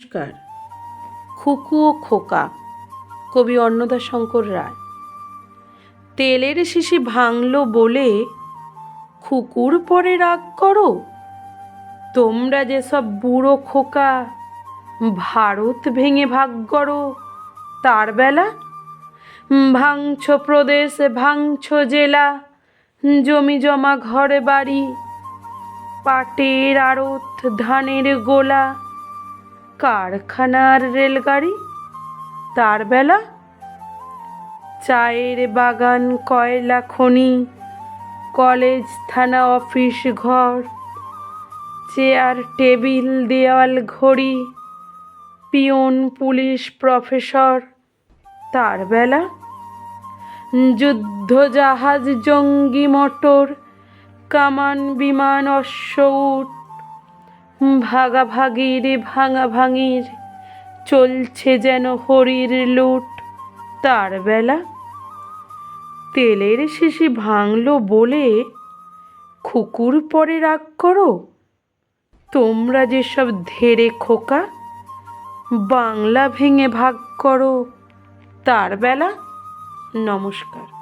নমস্কার। খুকু ও খোকা, কবি অন্নদা শঙ্কর রায়। তেলের শিশি ভাঙলো বলে, খুকুর পরে রাগ করো। তোমরা যেসব বুড়ো খোকা, ভারত ভেঙে ভাগ করো, তার বেলা ভাঙছ প্রদেশ, ভাঙছ জেলা, জমি জমা, ঘরে বাড়ি, পাটের আড়ত, ধানের গোলা কারখানার রেলগাড়ি? তার বেলা? চায়ের বাগান, কয়লা খনি, কলেজ, থানা, অফিস, ঘর, চেয়ার, টেবিল, দেওয়াল, ঘড়ি, পিয়ন, পুলিশ, প্রফেসর, তার বেলা? যুদ্ধ জাহাজ জঙ্গি মোটর, কামান, বিমান, অশ্ব উট ভাগাভাগির, ভাঙাভাঙির, চলছে যেন হরির লুট। তার বেলা তেলের শিশি ভাঙলো বলে, খুকুর পরে রাগ করো। তোমরা যেসব ধেড়ে খোকা, বাংলা ভেঙে ভাগ করো। তার বেলা নমস্কার।